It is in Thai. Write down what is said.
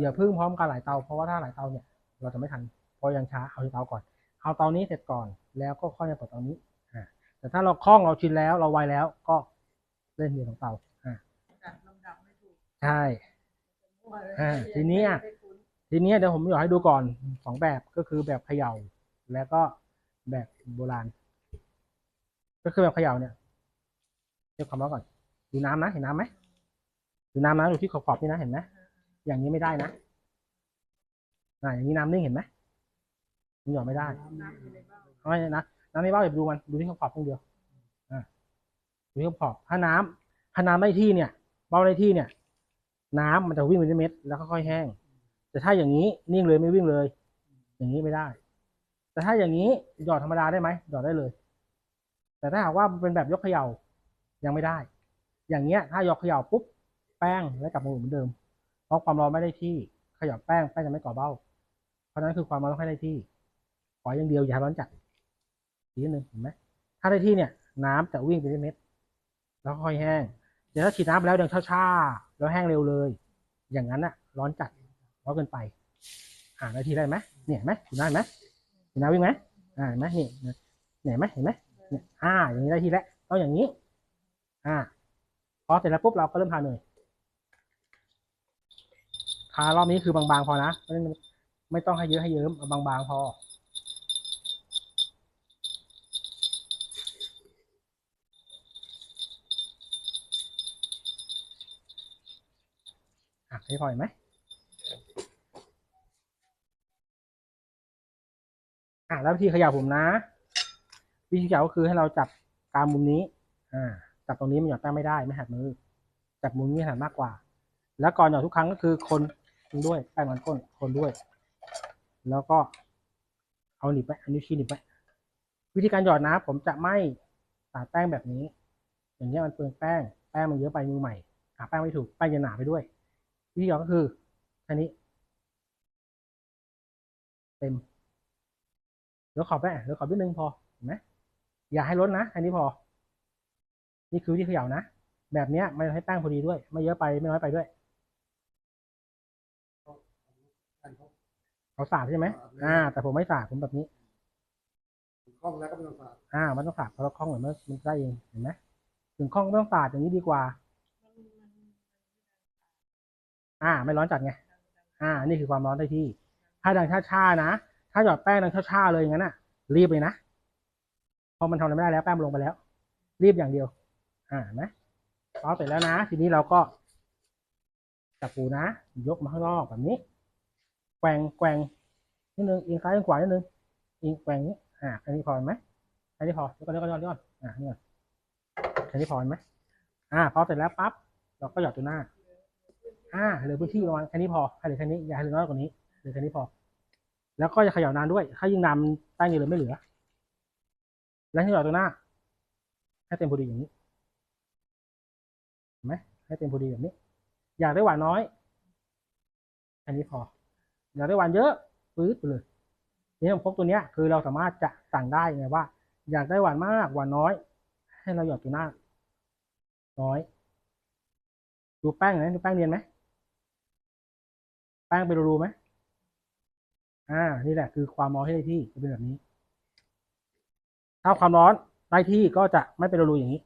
อย่าเพึ่งพร้อมกันหลายเตาเพราะว่าถ้าหลายเตาเนี่ยเราจะไม่ทันเพราะยังช้าเอาที่เตาก่อน เอาเตานี้เสร็จก่อน แล้วก็ค่อยมาเปิดเตานี้อ่าแต่ถ้าเราคล่องเราชินแล้วเราไวแล้วก็เล่นเรียนของเตาอ่าจัดลำดับไม่ถูกใช่มั่วเลยอ่าทีนี้อะไม่คุ้นทีนี้เดี๋ยวผมอยากให้ดูก่อนสองแบบก็คือแบบเขย่า แล้วก็แบบโบราณ ก็คือแบบเขย่าเนี่ยเรียกความร้อนก่อนดูน้ำนะเห็นน้ำไหมดูน้ำนะดูที่ขอบๆนี่นะเห็นไหม อย่างนี้ไม่ได้นะอ่าอย่างนี้น้ำนิ่งเห็นไหมมันหยอดไม่ได้น้ำอยู่ในบ้านเอาไม่นะน้ำในเบ้าอย่าไปดูมันดูที่ขอบๆตรงเดียวอ่าดูที่ขอบๆถ้าน้ำถ้าน้ำได้ที่เนี่ย เบ้าได้ที่เนี่ย น้ำมันจะวิ่งเป็นเม็ดแล้วค่อยๆแห้ง แต่ถ้าอย่างนี้นิ่งเลยไม่วิ่งเลย อย่างนี้ไม่ได้ แต่ถ้าอย่างนี้หยอดธรรมดาได้ไหมหยอดได้เลย แต่ถ้าหากว่ามันเป็นแบบยกเขย่ายังไม่ได้ อย่างเงี้ย ถ้ายกเขย่าปุ๊บแป้งแล้วกลับมาหมุนเหมือนเดิม เพราะความร้อนไม่ได้ที่ขย่าแป้งแป้งจะไม่ก่อเบ้า เพราะนั้นคือความร้อนต้องให้ได้ที่ ขออย่างเดียวอย่าร้อนจัดอีนิดนึงเห็นไหมถ้าได้ที่เนี่ย น้ำจะวิ่งเป็นเม็ด แล้วค่อยแห้งแต่ถ้าฉีดน้ำไปแล้วเดินช้าๆแล้วแห้งเร็วเลย อย่างนั้นอะร้อนจัดร้อนเกินไปอ่านาทีได้ไหมเนี่ยเห็นไหมเห็นได้ไหมเห็นน้ำวิ่งไหมอ่าเห็นไหมนี่เนี่ยเห็นไหมเห็นไหมเนี่ยอ่า อย่างนี้ได้ที่แล้วต้องอย่างนี้ อ่าพอเสร็จแล้วปุ๊บเราก็เริ่มทาเนย ทารอบนี้คือบางๆพอนะไม่ไม่ต้องให้เยอะให้เยิ้มเอาบางๆพอ อะให้พอไหมอะแล้ววิธีขย่าผมนะ วิธีขย่าก็คือให้เราจับกลางมุมนี้ อ่า จับตรงนี้มันหยอดแป้งไม่ได้ไม่หัดมือ จับมุมนี้หัดมากกว่า แล้วก่อนหยอดทุกครั้งก็คือคน ด้วยแป้งมันก้นคนด้วย แล้วก็เอาหนีบไปอันนี้วชี้หนีบไปวิธีการหยอดนะ ผมจะไม่สาดแป้งแบบนี้ อย่างนี้ยมันเปลืองแป้งแป้งมันเยอะไปมือใหม่หาแป้งไม่ถูกแป้งจะหนาไปด้วย วิธีหยอดก็คือแค่นี้ เต็มเดี๋ยวขอบแป้งเดี๋ยวขอบนิดนึงพอเห็นไหมอย่าให้ล้นนะแค่นี้พอ นี่คือวิธีเขย่านะแบบเนี้ยไม่ให้แป้งพอดีด้วย ไม่เยอะไปไม่น้อยไปด้วย เขาสาดใช่ไหมอ่า แต่ผมไม่สาดผมแบบนี้คล่องแล้วก็ไม่ต้องฝาดอ่ามันต้องสาดเพราะเราคล่องเหมือนมันมันได้เองเห็นไหมถึงคล่องไม่ต้องสาดอย่างนี้ดีกว่า อ่า ไม่ร้อนจัดไงอ่า นี่คือความร้อนได้ที่ ถ้าดังช้าๆนะถ้าหยอดแป้งดังช้าๆเลยอย่างนั้นอะ รีบเลยนะเพราะมันทำอะไรไม่ได้แล้วแป้งมันลงไปแล้ว รีบอย่างเดียว อ่าเห็นไหมพอเสร็จแล้วนะ ทีนี้เราก็จับปูนะ ยกมาข้างนอกแบบนี้ แกว่งแกว่งนิดนึงเอียงซ้ายเอียงขวานิดนึงเอียงแกว่งนี้อ่าอันนี้พอไหมอันนี้พอเดี๋ยวก่อนเดี๋ยวก่อนเดี๋ยวก่อนอ่านี่ก่อนอันนี้พอไหมอ่าพอเสร็จแล้วปั๊บเราก็หยอดตัวหน้า อ่าเหลือพื้นที่ประมาณแค่นี้พอให้เหลือแค่นี้อย่าให้เหลือน้อยกว่านี้เหลือแค่นี้พอ แล้วก็จะขย่านานด้วย ถ้ายิ่งนานแป้งจะเลือไม่เหลือ แล้วที่หยอดตัวหน้า ให้เต็มพอดีอย่างนี้เห็นไหมให้เต็มพอดีแบบนี้ อยากได้หวานน้อย อันนี้พอ อยากได้หวานเยอะปื๊ดไปเลยนี่ผมพกตัวเนี้ยคือเราสามารถจะสั่งได้ไงว่า อยากได้หวานมากหวานน้อย ให้เราหยอดตัวหน้า น้อย ดูแป้งไหมดูแป้งเนียนไหมแป้งเป็นรูไหมอ่า นี่แหละคือความร้อนที่ได้ที่จะเป็นแบบนี้ ถ้าความร้อนได้ที่ก็จะไม่เป็นรูอย่างนี้